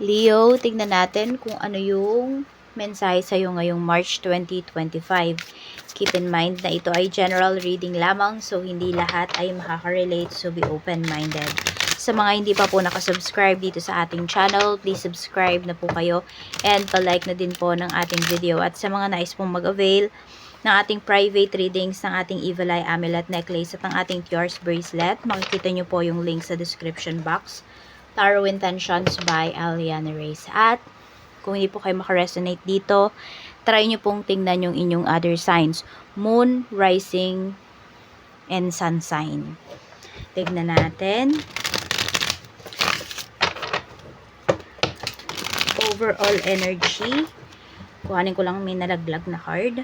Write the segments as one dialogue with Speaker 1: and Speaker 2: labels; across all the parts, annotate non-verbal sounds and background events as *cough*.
Speaker 1: Leo, tignan natin kung ano yung mensahe sa'yo ngayong March 2025. Keep in mind na ito ay general reading lamang so hindi lahat ay makaka-relate so be open-minded. Sa mga hindi pa po nakasubscribe dito sa ating channel, please subscribe na po kayo and palike na din po ng ating video. At sa mga nais pong mag-avail ng ating private readings ng ating Evil Eye Amulet Necklace at ng ating Tiars Bracelet, makikita nyo po yung link sa description box. Tarot Intentions by Aliana Reyes. At kung hindi po kayo makaresonate dito, try nyo pong tingnan yung inyong other signs. Moon, Rising, and Sun sign. Tignan natin. Overall energy. Kuhanin ko lang may nalaglag na card.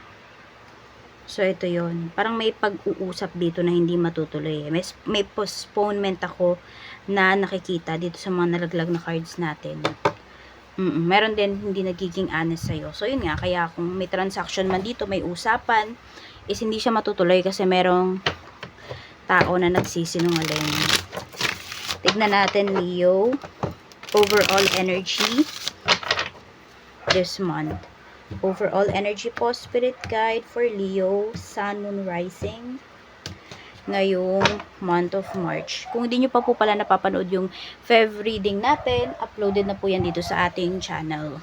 Speaker 1: So, ito yon Parang may pag-uusap dito na hindi matutuloy. May, may postponement ako na nakikita dito sa mga nalaglag na cards natin. Mm Meron din hindi nagiging honest sa'yo. So, yun nga. Kaya kung may transaction man dito, may usapan, is hindi siya matutuloy kasi merong tao na nagsisinungaling. Tignan natin, Leo. Overall energy this month. Overall energy po, spirit guide for Leo, Sun, Moon, Rising ngayong month of March. Kung hindi nyo pa po pala napapanood yung Fev reading natin, uploaded na po yan dito sa ating channel.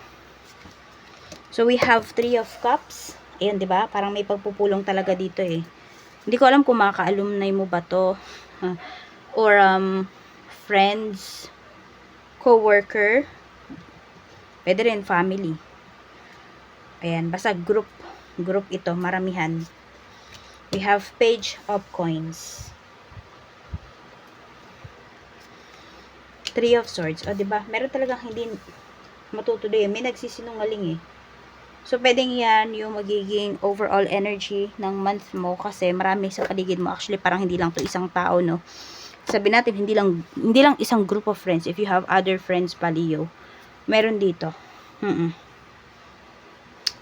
Speaker 1: So, we have Three of Cups. Ayan, di ba? Parang may pagpupulong talaga dito eh. Hindi ko alam kung makaka-alumni mo ba to. *laughs* Or, um, friends, co-worker, pwede rin family. Ayan, basta group, group ito, maramihan. We have page of coins. Three of swords. O, ba? Meron talagang hindi matutuloy. May nagsisinungaling eh. So, pwedeng yan yung magiging overall energy ng month mo kasi marami sa paligid mo. Actually, parang hindi lang to isang tao, no? Sabi natin, hindi lang, hindi lang isang group of friends. If you have other friends pa, Leo, meron dito. Mm -mm.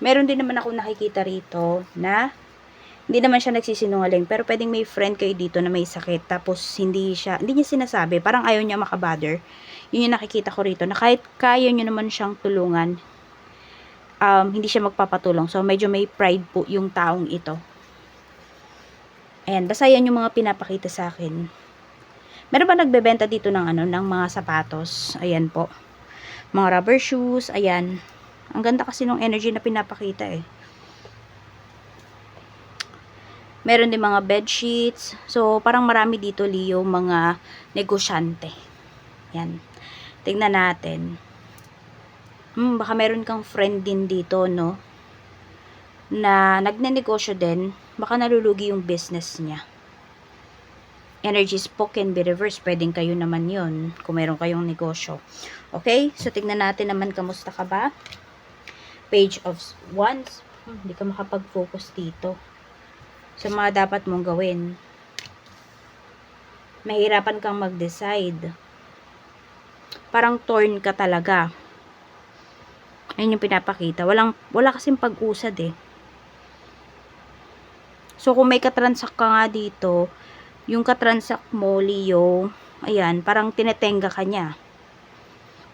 Speaker 1: Meron din naman ako nakikita rito na hindi naman siya nagsisinungaling pero pwedeng may friend kayo dito na may sakit tapos hindi siya hindi niya sinasabi parang ayaw niya makabother. Yun yung nakikita ko rito na kahit kaya niyo naman siyang tulungan um, hindi siya magpapatulong. So medyo may pride po yung taong ito. Ayan basta yan yung mga pinapakita sa akin. Meron ba nagbebenta dito ng ano ng mga sapatos? Ayan po. Mga rubber shoes ayan ang ganda kasi ng energy na pinapakita eh Meron din mga bed sheets. So, parang marami dito, Leo, mga negosyante. Yan. Tingnan natin. Hmm, baka meron kang friend din dito, no? Na nagnenegosyo din. Baka nalulugi yung business niya. Energy spoken be reversed. Pwedeng kayo naman yon kung meron kayong negosyo. Okay? So, tingnan natin naman kamusta ka ba? Page of Wands. Hmm, hindi ka makapag-focus dito sa mga dapat mong gawin. Mahirapan kang mag-decide. Parang torn ka talaga. Ayun yung pinapakita. Walang, wala kasing pag-usad eh. So, kung may katransak ka nga dito, yung katransak mo, Leo, ayan, parang tinetenga ka niya.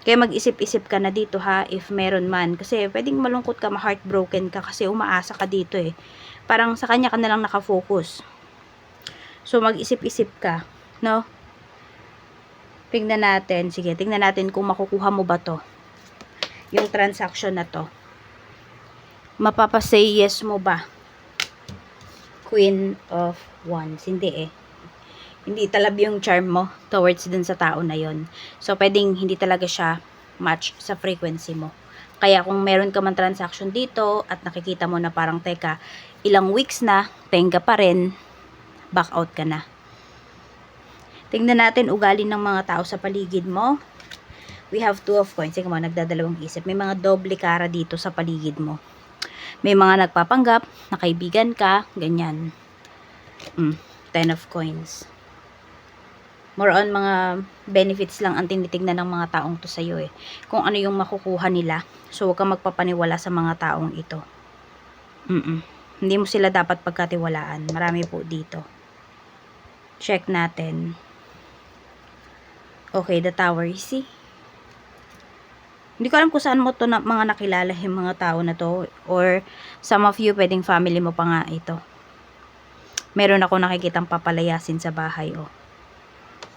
Speaker 1: Kaya mag-isip-isip ka na dito ha, if meron man. Kasi pwedeng malungkot ka, ma-heartbroken ka kasi umaasa ka dito eh parang sa kanya ka na lang nakafocus. So, mag-isip-isip ka, no? Tingnan natin, sige, tingnan natin kung makukuha mo ba to. Yung transaction na to. Mapapasay yes mo ba? Queen of Wands. Hindi eh. Hindi talab yung charm mo towards dun sa tao na yon. So, pwedeng hindi talaga siya match sa frequency mo. Kaya kung meron ka man transaction dito at nakikita mo na parang teka, ilang weeks na, tenga pa rin, back out ka na. Tingnan natin ugali ng mga tao sa paligid mo. We have two of coins. Sige mo, nagdadalawang isip. May mga doble kara dito sa paligid mo. May mga nagpapanggap, na kaibigan ka, ganyan. Mm, ten of coins more on mga benefits lang ang tinitignan ng mga taong to sa'yo eh. Kung ano yung makukuha nila. So, huwag kang magpapaniwala sa mga taong ito. Mm, -mm. Hindi mo sila dapat pagkatiwalaan. Marami po dito. Check natin. Okay, the tower, see? Hindi ko alam kung saan mo to na, mga nakilala yung mga tao na to. Or some of you, pwedeng family mo pa nga ito. Meron ako nakikitang papalayasin sa bahay, oh.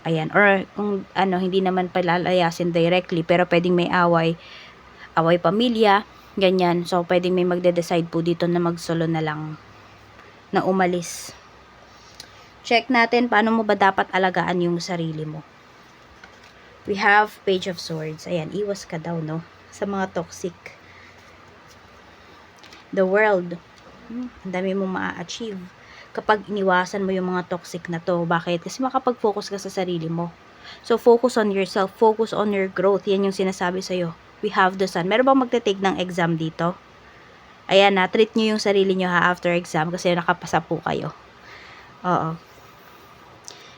Speaker 1: Ayan. Or kung ano, hindi naman palalayasin directly, pero pwedeng may away. Away pamilya, ganyan. So, pwedeng may magde-decide po dito na magsolo na lang. Na umalis. Check natin paano mo ba dapat alagaan yung sarili mo. We have Page of Swords. Ayan, iwas ka daw, no? Sa mga toxic. The world. Hmm, ang dami mong maa-achieve. Kapag iniwasan mo yung mga toxic na to. Bakit? Kasi makapag-focus ka sa sarili mo. So, focus on yourself. Focus on your growth. Yan yung sinasabi sa'yo. We have the sun. Meron bang magte-take ng exam dito? Ayan na, treat nyo yung sarili nyo ha after exam kasi nakapasa po kayo. Oo.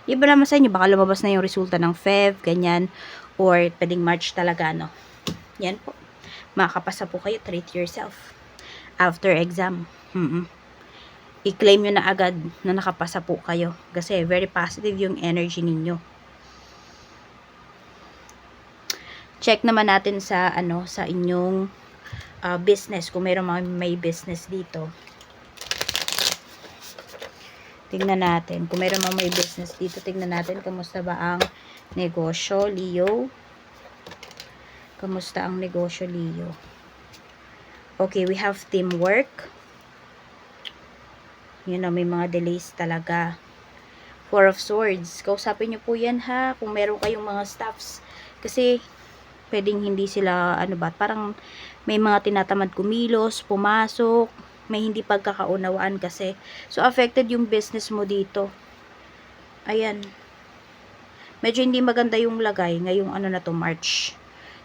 Speaker 1: Iba naman sa inyo, baka lumabas na yung resulta ng FEV, ganyan, or pwedeng March talaga, no? Yan po. Makakapasa po kayo, treat yourself. After exam. Mm I-claim nyo na agad na nakapasa po kayo. Kasi very positive yung energy ninyo. Check naman natin sa, ano, sa inyong uh, business. Kung mayroong mga may business dito. Tingnan natin. Kung mayroon mga may business dito, tingnan natin kamusta ba ang negosyo, Leo. Kamusta ang negosyo, Leo. Okay, we have teamwork. Yun na, may mga delays talaga. Four of Swords. Kausapin nyo po yan ha, kung meron kayong mga staffs. Kasi, pwedeng hindi sila, ano ba, parang may mga tinatamad kumilos, pumasok, may hindi pagkakaunawaan kasi. So, affected yung business mo dito. Ayan. Medyo hindi maganda yung lagay ngayong ano na to, March.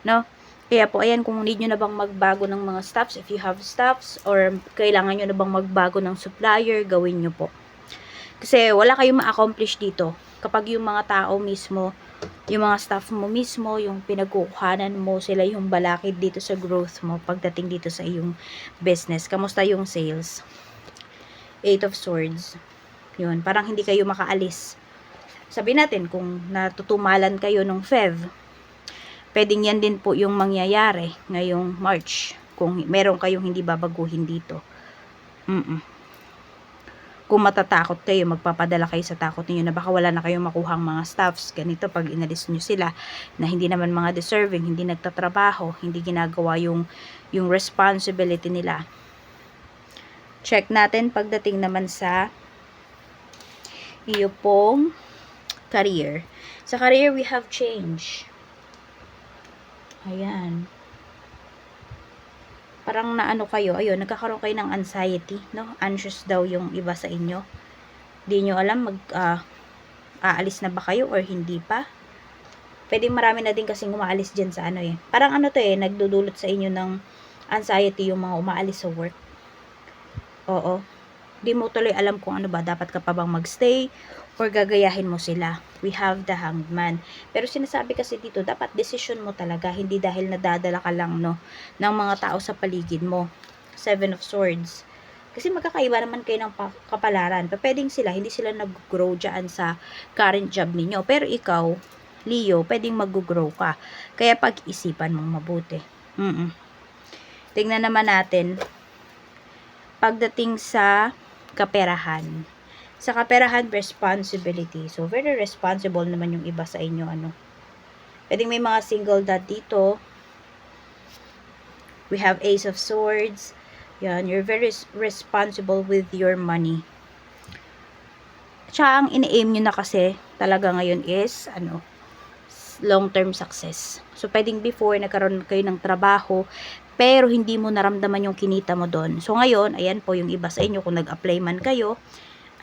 Speaker 1: No? Kaya po, ayan, kung need nyo na bang magbago ng mga staffs, if you have staffs, or kailangan nyo na bang magbago ng supplier, gawin nyo po. Kasi wala kayong ma-accomplish dito. Kapag yung mga tao mismo, yung mga staff mo mismo, yung pinagkukuhanan mo, sila yung balakid dito sa growth mo pagdating dito sa iyong business. Kamusta yung sales? Eight of Swords. Yun, parang hindi kayo makaalis. Sabi natin, kung natutumalan kayo ng FEV, pwedeng yan din po yung mangyayari ngayong March. Kung meron kayong hindi babaguhin dito. Mm-mm kung matatakot kayo, magpapadala kayo sa takot niyo na baka wala na kayong makuhang mga staffs. Ganito, pag inalis nyo sila na hindi naman mga deserving, hindi nagtatrabaho, hindi ginagawa yung, yung responsibility nila. Check natin pagdating naman sa iyo pong career. Sa career, we have change. Ayan parang naano kayo, ayun, nagkakaroon kayo ng anxiety, no? Anxious daw yung iba sa inyo. Di nyo alam mag uh, aalis na ba kayo or hindi pa. Pwedeng marami na din kasing umaalis dyan sa ano eh. Parang ano to eh, nagdudulot sa inyo ng anxiety yung mga umaalis sa work. Oo. Di mo tuloy alam kung ano ba, dapat ka pa bang magstay or gagayahin mo sila. We have the hanged man. Pero sinasabi kasi dito, dapat decision mo talaga, hindi dahil nadadala ka lang no, ng mga tao sa paligid mo. Seven of Swords. Kasi magkakaiba naman kayo ng kapalaran. Pa pwedeng sila, hindi sila nag-grow dyan sa current job ninyo. Pero ikaw, Leo, pwedeng mag-grow ka. Kaya pag-isipan mong mabuti. Mm, -mm. Tingnan naman natin, pagdating sa kaperahan sa kaperahan, responsibility. So, very responsible naman yung iba sa inyo, ano. Pwedeng may mga single dad dito. We have Ace of Swords. Yan, you're very responsible with your money. Tsaka ang ini-aim nyo na kasi talaga ngayon is, ano, long-term success. So, pwedeng before, nagkaroon kayo ng trabaho, pero hindi mo naramdaman yung kinita mo doon. So, ngayon, ayan po yung iba sa inyo, kung nag-apply man kayo,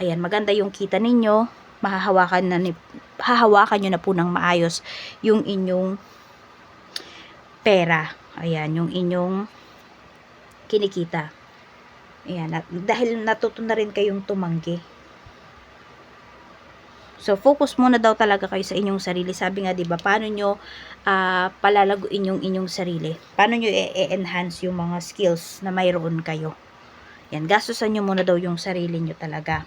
Speaker 1: Ayan, maganda yung kita ninyo. Mahahawakan na ni, hahawakan nyo na po ng maayos yung inyong pera. Ayan, yung inyong kinikita. Ayan, at, dahil natuto na rin kayong tumanggi. So, focus muna daw talaga kayo sa inyong sarili. Sabi nga, di ba, paano nyo uh, palalaguin yung inyong sarili? Paano nyo i-enhance yung mga skills na mayroon kayo? Yan, gastusan nyo muna daw yung sarili nyo talaga.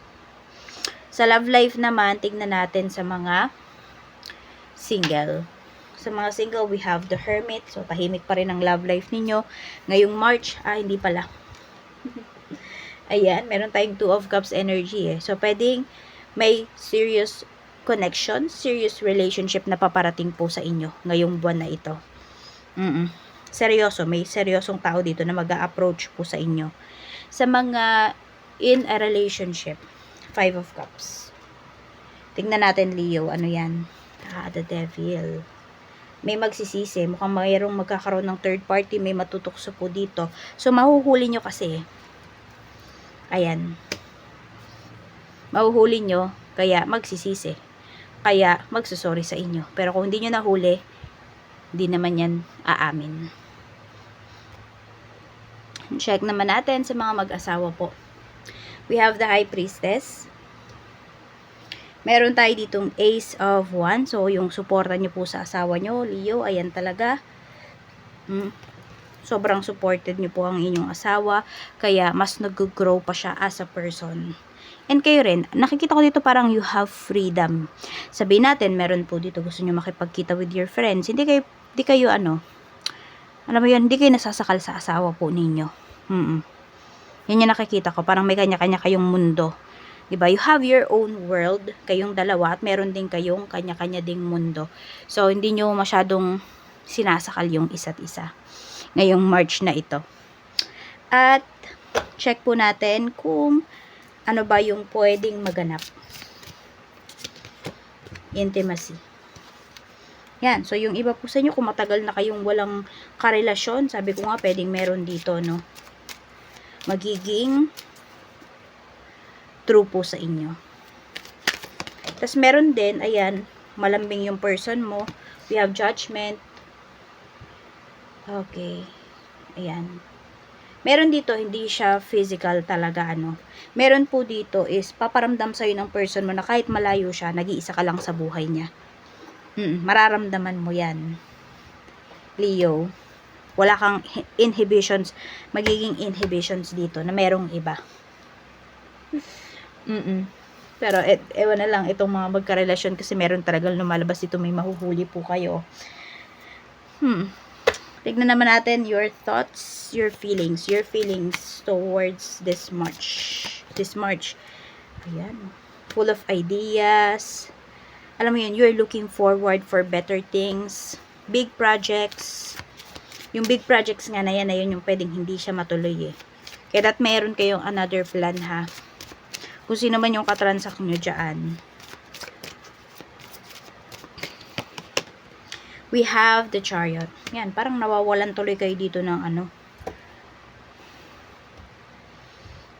Speaker 1: Sa love life naman, tignan natin sa mga single. Sa mga single, we have the Hermit. So, tahimik pa rin ang love life ninyo. Ngayong March, ah, hindi pala. *laughs* Ayan, meron tayong Two of Cups energy eh. So, pwedeng may serious connection, serious relationship na paparating po sa inyo ngayong buwan na ito. Mm Seryoso, may seryosong tao dito na mag approach po sa inyo. Sa mga in a relationship, Five of Cups. Tingnan natin, Leo, ano yan? Ah, the devil. May magsisisi. Mukhang mayroong magkakaroon ng third party. May matutukso po dito. So, mahuhuli nyo kasi. Ayan. Mahuhuli nyo. Kaya, magsisisi. Kaya, magsusorry sa inyo. Pero kung hindi nyo nahuli, hindi naman yan aamin. Check naman natin sa mga mag-asawa po. We have the High Priestess. Meron tayo ditong Ace of Wands. So, yung suporta nyo po sa asawa nyo, Leo, ayan talaga. Mm. Sobrang supported nyo po ang inyong asawa. Kaya, mas nag-grow pa siya as a person. And kayo rin, nakikita ko dito parang you have freedom. Sabihin natin, meron po dito gusto nyo makipagkita with your friends. Hindi kayo, hindi kayo ano, alam mo yun, hindi kayo nasasakal sa asawa po ninyo. Mm Yan yung nakikita ko. Parang may kanya-kanya kayong mundo. 'Di ba You have your own world, kayong dalawa, at meron din kayong kanya-kanya ding mundo. So, hindi nyo masyadong sinasakal yung isa't isa. Ngayong March na ito. At, check po natin kung ano ba yung pwedeng maganap. Intimacy. Yan. So, yung iba po sa inyo, kung matagal na kayong walang karelasyon, sabi ko nga, pwedeng meron dito, no? Magiging true po sa inyo. Tapos, meron din, ayan, malambing yung person mo. We have judgment. Okay. Ayan. Meron dito, hindi siya physical talaga, ano. Meron po dito is, paparamdam sa'yo ng person mo na kahit malayo siya, nag-iisa ka lang sa buhay niya. Mm, mararamdaman mo yan. Leo. Wala kang inhibitions, magiging inhibitions dito na merong iba. Mm Pero, et, ewan na lang, itong mga magkarelasyon kasi meron talagang lumalabas dito, may mahuhuli po kayo. Hmm. Tignan naman natin your thoughts, your feelings, your feelings towards this March. This March. Ayan. Full of ideas. Alam mo yun, you're looking forward for better things. Big projects. Yung big projects nga na yan, na yun yung pwedeng hindi siya matuloy eh. Kaya that meron kayong another plan ha. Kung sino man yung katransak nyo dyan. We have the chariot. Yan, parang nawawalan tuloy kayo dito ng ano.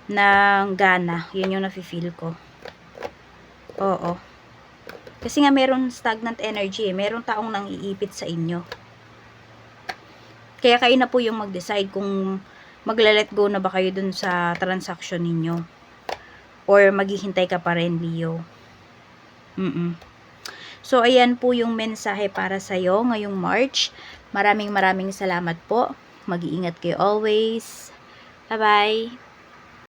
Speaker 1: ng gana. Yun yung nafe-feel ko. Oo. Kasi nga meron stagnant energy eh. Meron taong nang iipit sa inyo. Kaya kayo na po yung mag-decide kung magla-let go na ba kayo dun sa transaction ninyo. Or maghihintay ka pa rin, Leo. Mm-mm. So, ayan po yung mensahe para sa'yo ngayong March. Maraming maraming salamat po. Mag-iingat kayo always. Bye-bye.